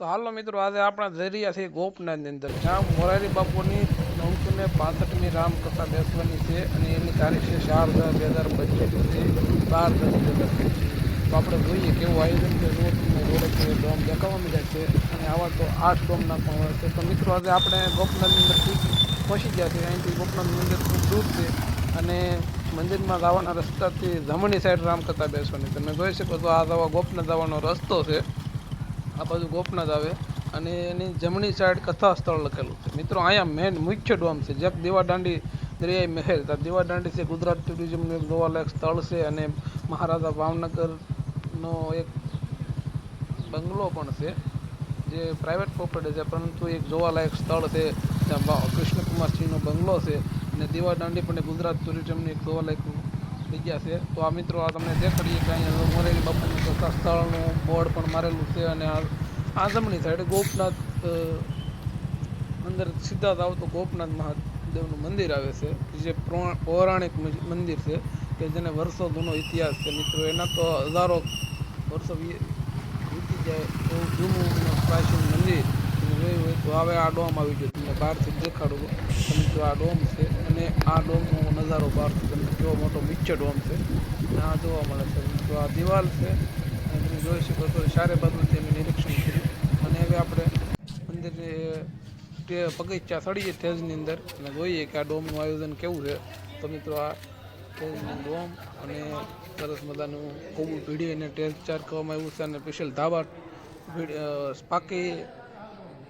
તો હાલો મિત્રો, આજે આપણા દરિયાથી ગોપનાથની અંદર. જ્યાં મોરારી બાપુની નવસો ને પાસઠમી રામકથા બેસવાની છે અને એની તારીખ છે ચાર દસ બે હજાર પચીસથી બાર દસ બે હજાર તો આપણે જોઈએ કેવું આયોજન છે તમને રોડે ડોમ દેખાવા મળ્યા છે અને આવા તો આઠ ડોમના પણ હોય છે. તો મિત્રો, આજે આપણે ગોપનાથની અંદરથી પહોંચી ગયા છે અહીંથી ગોપનાથ મંદિર ખૂબ દૂર છે અને મંદિરમાં જવાના રસ્તાથી જમણી સાઈડ રામકથા બેસવાની. તમે જોઈ શકો તો આ જવા ગોપનાથ જવાનો રસ્તો છે. આ બાજુ ગોપનાથ આવે અને એની જમણી સાઈડ કથા સ્થળ લખેલું છે. મિત્રો, અહીંયા મેન મુખ્ય ડોમ છે. જ્યાં દીવાદાંડી દરિયાઈ મહેલ ત્યાં દીવાદાંડી છે, ગુજરાત ટુરિઝમનું એક જોવાલાયક સ્થળ છે અને મહારાજા ભાવનગરનો એક બંગલો પણ છે, જે પ્રાઇવેટ પ્રોપર્ટી છે, પરંતુ એક જોવાલાયક સ્થળ છે. ત્યાં કૃષ્ણકુમારસિંહનો બંગલો છે અને દીવાદાંડી પણ ગુજરાત ટુરિઝમની એક જોવાલાયક જગ્યા છે. તો આ મિત્રો, આ તમને દેખાડીએ કે અહીંયા મોરેલી બાપુનું સત્તા સ્થળનું બોર્ડ પણ મારેલું છે અને આ જમણી સાઈડ ગોપનાથ અંદર સીધા જ આવતો ગોપનાથ મહાદેવનું મંદિર આવે છે, જે પ્રૌ- પૌરાણિક મંદિર છે, કે જેને વર્ષો જૂનો ઇતિહાસ છે. મિત્રો, એના તો હજારો વર્ષો વીતી જાય એવું જૂનું પ્રાચીન મંદિર. તમે હોય, તો હવે આ ડોમ આવી ગયો. તમને બહારથી દેખાડું. તમે જો આ ડોમ છે, અને આ ડોમનો નજારો બહારથી તમને કેવો મોટો મુખ્ય ડોમ છે. અને આ જોવા મળે છે. મિત્રો આ દિવાલ છે, અને તમે જોઈ શકો છો, ચારે બાજુથી અમે નિરીક્ષણ કર્યું. અને હવે આપણે અંદરની તે પગથિયા ચડીએ તેજની અંદર. અને જોઈએ કે આ ડોમનું આયોજન કેવું છે. તો મિત્રો, આ સ્ટેજનું ડોમ અને સરસ મજાનું ખૂબ ભીડી અને ટેસ્ટ ચાર કરવામાં આવ્યું છે. અને સ્પેશિયલ ધાબા પાકી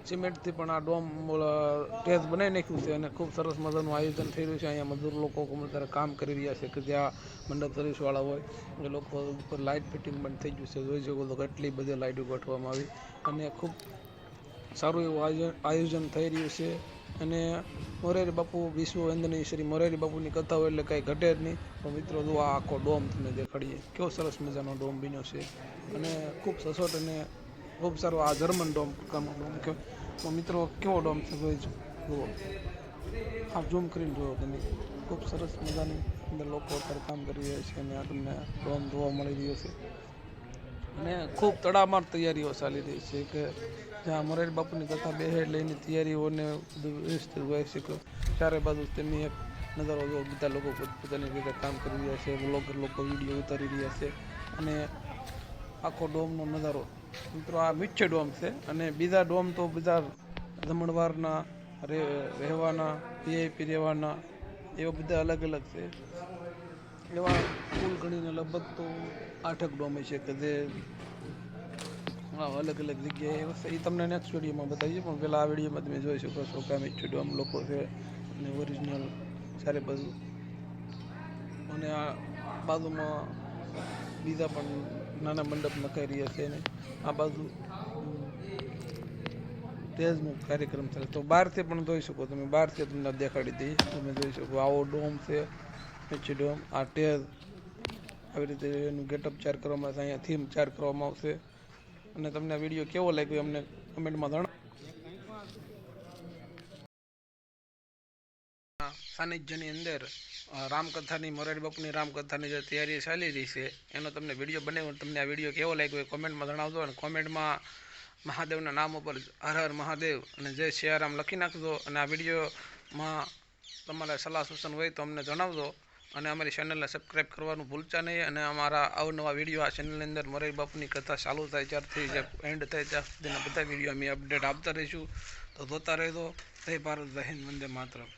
સિમેન્ટથી પણ આ ડોમ ટેજ બનાવી નાખ્યું છે અને ખૂબ સરસ મજાનું આયોજન થઈ રહ્યું છે. અહીંયા મજૂર લોકો અત્યારે કામ કરી રહ્યા છે કે જ્યાં મંડપ સર્વિસવાળા હોય, એ લોકો ઉપર લાઇટ ફિટિંગ પણ થઈ ગયું છે. જોઈ શકો તો કેટલી બધી લાઇટો ગોઠવવામાં આવી અને ખૂબ સારું એવું આયોજન આયોજન થઈ રહ્યું છે. અને મોરારી બાપુ, વિશ્વ વંદની શ્રી મોરારી બાપુની કથા હોય એટલે કાંઈ ઘટે જ નહીં. પણ મિત્રો, જો આ આખો ડોમ તમને દેખાડીએ, કેવો સરસ મજાનો ડોમ બન્યો છે. અને ખૂબ સચોટ અને ખૂબ સારો આ જર્મન ડોમ કામ ડોમ કે તો મિત્રો, કેવો ડોમ છે જોઈ જુઓ. આ ઝૂમ કરીને જુઓ તમે. ખૂબ સરસ મજાની અંદર લોકો અત્યારે કામ કરી રહ્યા છે અને આ તમને ડોમ જોવા મળી રહ્યો છે. અને ખૂબ તડામાર તૈયારીઓ ચાલી રહી છે કે જ્યાં મોરારી બાપુની કથા બે હેડ લઈને તૈયારીઓને વ્યવસ્થિત હોય છે કે ચારે બાજુ તેમની એક નજારો બધા લોકો પોતપોતાની રીતે કામ કરી રહ્યા છે. બ્લોગર લોકો વીડિયો ઉતારી રહ્યા છે. અને આખો ડોમનો નજારો. મિત્રો, આ મુખ્ય ડોમ છે અને બીજા ડોમ તો બધા જમણવારના રહેવાના વીઆઈપી રહેવાના, એવા બધા અલગ અલગ છે. એવા કુલ ગણીને લગભગ તો આઠક ડોમ છે કે જે અલગ અલગ જગ્યાએ એ તમને નેક્સ્ટ વિડીયોમાં બતાવીએ પણ પહેલાં આ વિડીયોમાં તમે જોઈ શકો છો કે આ ડોમ લોકો છે અને ઓરિજિનલ સારી બાજુ. અને આ બાજુમાં બીજા પણ નાના મંડપ નખાઈ રહ્યા છે અને આ બાજુ તેજનો કાર્યક્રમ ચાલે. તો બહારથી પણ જોઈ શકો તમે, બહારથી તમને દેખાડી દઈએ. તમે જોઈ શકો આવો ડોમ છે, પછી ડોમ, આ ટેજ આવી રીતે એનું ગેટઅપ ચાર કરવામાં આવશે, અહીંયા થીમ ચાર કરવામાં આવશે. અને તમને આ વીડિયો કેવો લાગ્યો અમને કમેન્ટમાં જણાવો. સાનિધ્યની અંદર રામકથાની મોરારી બાપુની રામકથાની જે તૈયારી ચાલી રહી છે, એનો તમને વીડિયો બનાવ્યો તમને આ વીડિયો કેવો લાગ્યો એ કોમેન્ટમાં જણાવજો અને કોમેન્ટમાં મહાદેવના નામ ઉપર હર હર મહાદેવ અને જય સિયારામ લખી નાખજો અને આ વિડીયોમાં તમારા સલાહ સૂચન હોય તો અમને જણાવજો અને અમારી ચેનલને સબસ્ક્રાઇબ કરવાનું ભૂલતા નહીં અને અમારા અવનવા વીડિયો આ ચેનલની અંદર મોરારી બાપુની કથા ચાલુ થાય ત્યારથી જે એન્ડ થાય ત્યાં સુધીના બધા વીડિયો અમે અપડેટ આપતા રહીશું. તો જોતા રહેજો. જય ભારત, જય હિન્દ, વંદે માતરમ.